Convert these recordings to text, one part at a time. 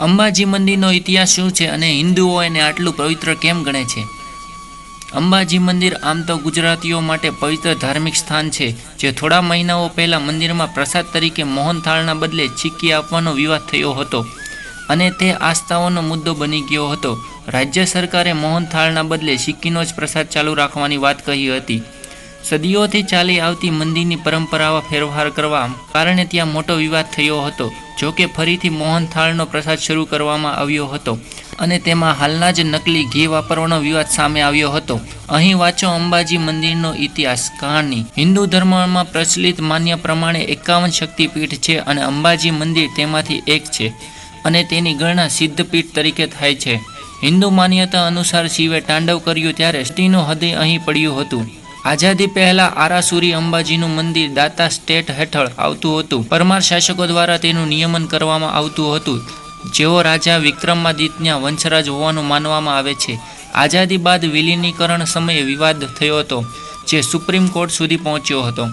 અંબાજી મંદિરનો ઇતિહાસ શું છે અને હિન્દુઓ એને આટલું પવિત્ર કેમ ગણે છે? અંબાજી મંદિર આમ તો ગુજરાતીઓ માટે પવિત્ર ધાર્મિક સ્થાન છે, જે થોડા મહિનાઓ પહેલાં મંદિરમાં પ્રસાદ તરીકે મોહનથાળના બદલે ચીક્કી આપવાનો વિવાદ થયો હતો અને તે આસ્થાઓનો મુદ્દો બની ગયો હતો. રાજ્ય સરકારે મોહનથાળના બદલે સિક્કીનો જ પ્રસાદ ચાલુ રાખવાની વાત કહી હતી. સદીઓથી ચાલી આવતી મંદિરની પરંપરામાં ફેરફાર કરવા કારણે ત્યાં મોટો વિવાદ થયો હતો, જો કે ફરીથી મોહનથાળનો પ્રસાદ શરૂ કરવામાં આવ્યો હતો અને તેમાં હાલના જ નકલી ઘી વાપરવાનો વિવાદ સામે આવ્યો હતો. અહીં વાંચો અંબાજી મંદિરનો ઇતિહાસ, કહાની. હિન્દુ ધર્મમાં પ્રચલિત માન્ય પ્રમાણે એકાવન શક્તિપીઠ છે અને અંબાજી મંદિર તેમાંથી એક છે અને તેની ગણના સિદ્ધપીઠ તરીકે થાય છે. હિન્દુ માન્યતા અનુસાર શિવે તાંડવ કર્યું ત્યારે સ્ત્રીનું હૃદય અહીં પડ્યું હતું. આઝાદી પહેલા આરાસુરી અંબાજીનું મંદિર દાતા સ્ટેટ હેઠળ આવતું હતું. પરમાર શાસકો દ્વારા તેનું નિયમન કરવામાં આવતું હતું. જેઓ રાજા વિક્રમાદિત્યના વંશરાજ હોવાનું માનવામાં આવે છે. આઝાદી બાદ વિલીનીકરણ સમયે વિવાદ થયો હતો, જે સુપ્રીમ કોર્ટ સુધી પહોંચ્યો હતો.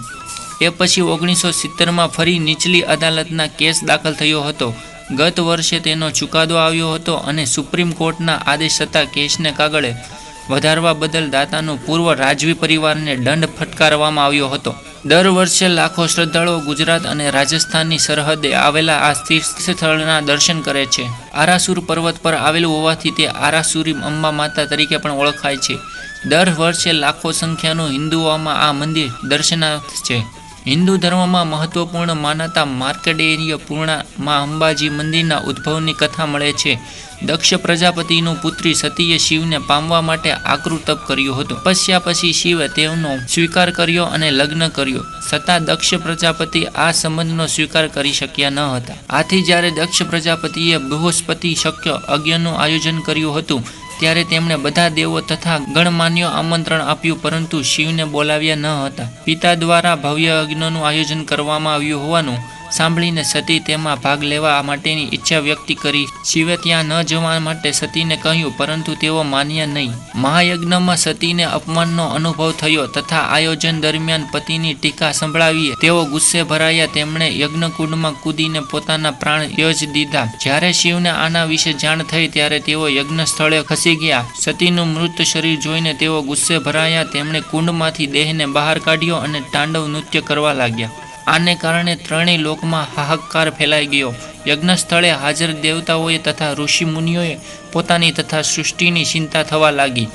એ પછી ઓગણીસો સિત્તેરમાં ફરી નીચલી અદાલતના કેસ દાખલ થયો હતો. ગત વર્ષે તેનો ચુકાદો આવ્યો હતો અને સુપ્રીમ કોર્ટના આદેશ થતાં કેસને કાગળે વધારવા બદલ દાતાનો પૂર્વ રાજવી પરિવારને દંડ ફટકારવામાં આવ્યો હતો. દર વર્ષે લાખો શ્રદ્ધાળુઓ ગુજરાત અને રાજસ્થાનની સરહદે આવેલા આ તીર્થ સ્થળના દર્શન કરે છે. આરાસુર પર્વત પર આવેલું હોવાથી તે આરાસુરી અંબા માતા તરીકે પણ ઓળખાય છે. દર વર્ષે લાખો સંખ્યાનું હિન્દુઓમાં આ મંદિર દર્શનાર્થ છે. હિન્દુ ધર્મમાં મહત્વપૂર્ણ માનતા માર્કડેય પૂર્ણામાં અંબાજી મંદિરના ઉદ્ભવની કથા મળે છે. દક્ષ પ્રજાપતિનું પુત્રી સતીએ શિવને પામવા માટે આકરું તપ કર્યું હતું. તપસ્યા પછી શિવે તેમનો સ્વીકાર કર્યો અને લગ્ન કર્યો. છતાં દક્ષ પ્રજાપતિ આ સંબંધનો સ્વીકાર કરી શક્યા ન હતા. આથી જ્યારે દક્ષ પ્રજાપતિએ બૃહસ્પતિ શક્ય યજ્ઞનું આયોજન કર્યું હતું ત્યારે તેમણે બધા દેવો તથા ગણમાન્યો આમંત્રણ આપ્યું, પરંતુ શિવને બોલાવ્યા ન હતા. પિતા દ્વારા ભવ્ય યજ્ઞનું આયોજન કરવામાં આવ્યું હોવાનું સાંભળીને સતી તેમાં ભાગ લેવા માટેની ઈચ્છા વ્યક્ત કરી. શિવે ત્યાં ન જવા માટે સતીને કહ્યું, પરંતુ તેઓ માન્યા નહીં. મહાયજ્ઞમાં સતીને અપમાનનો અનુભવ થયો તથા આયોજન દરમિયાન પતિની ટીકા સંભળાવીએ. તેઓ ગુસ્સે ભરાયા. તેમણે યજ્ઞકુંડમાં કૂદીને પોતાના પ્રાણ યોજ દીધા. જ્યારે શિવને આના વિશે જાણ થઈ ત્યારે તેઓ યજ્ઞ સ્થળે ખસી ગયા. સતીનું મૃત શરીર જોઈને તેઓ ગુસ્સે ભરાયા. તેમણે કુંડમાંથી દેહને બહાર કાઢ્યો અને તાંડવ નૃત્ય કરવા લાગ્યા. આને કારણે ત્રણેય લોકમાં હાહાકાર ફેલાઈ ગયો. યજ્ઞ સ્થળે હાજર દેવતાઓએ તથા ઋષિ મુનિઓએ પોતાની તથા સૃષ્ટિની ચિંતા થવા લાગી.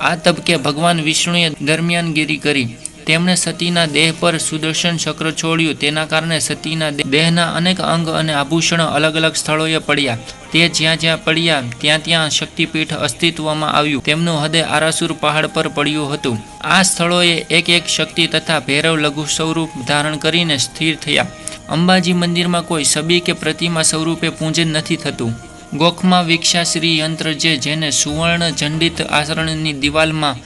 આ તબકે ભગવાન વિષ્ણુએ દરમિયાનગીરી કરી. તેમણે સતીના દેહ પર સુદર્શન ચક્ર છોડ્યું. તેના કારણે સતીના દેહના અનેક અંગ અને આભૂષણો અલગ અલગ સ્થળોએ પડ્યા. તે જ્યાં જ્યાં પડ્યા, ત્યાં ત્યાં શક્તિપીઠ અસ્તિત્વમાં આવ્યું. તેમનું હૃદય આરાસુર પહાડ પર પડ્યું હતું. આ સ્થળોએ એક એક શક્તિ તથા ભૈરવ લઘુ સ્વરૂપ ધારણ કરીને સ્થિર થયા. અંબાજી મંદિરમાં કોઈ સબી કે પ્રતિમા સ્વરૂપે પૂજન નથી થતું. ગોખમાં વિક્ષાશ્રી યંત્ર જે, જેને સુવર્ણ જંડિત આસરણની દિવાલમાં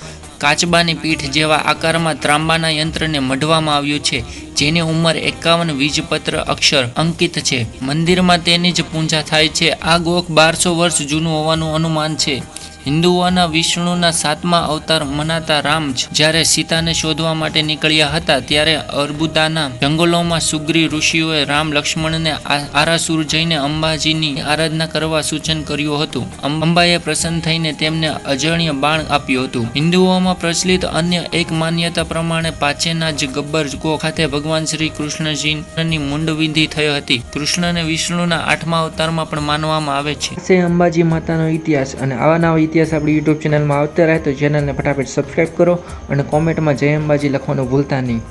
કાચબાની પીઠ જેવા આકારમાં ત્રાંબાના યંત્રને મઢવામાં આવ્યું છે, જેની ઉંમર એકાવન વીજપત્ર અક્ષર અંકિત છે. મંદિરમાં તેની જ પૂજા થાય છે. આ ગોખ બારસો વર્ષ જૂનું હોવાનું અનુમાન છે. હિન્દુઓના વિષ્ણુના સાતમા અવતાર મનાતા રામ જ્યારે સીતાને શોધવા માટે નીકળ્યા હતા ત્યારે અર્બુદાના જંગલોમાં સુગ્રી ઋષિઓએ રામ લક્ષ્મણને આરાસુર જઈને અંબાજીની આરાધના કરવા સૂચન કર્યું હતું. અંબાએ પ્રસન્ન થઈને તેમને અજણ્ય બાણ આપ્યું હતું. હિન્દુઓમાં પ્રચલિત અન્ય એક માન્યતા પ્રમાણે પાછેના જ ગબ્બર ગો ખાતે ભગવાન શ્રી કૃષ્ણજીની મુંડવિધિ થઈ હતી. કૃષ્ણને વિષ્ણુના આઠમા અવતારમાં પણ માનવામાં આવે છે. અંબાજી માતાનો ઇતિહાસ અને આવા ઇતિહાસ આપણી યુટ્યુબ ચેનલમાં આવતા રહે તો ચેનલને ફટાફટ સબસ્ક્રાઈબ કરો અને કોમેન્ટમાં જય અંબાજી લખવાનું ભૂલતા નહીં.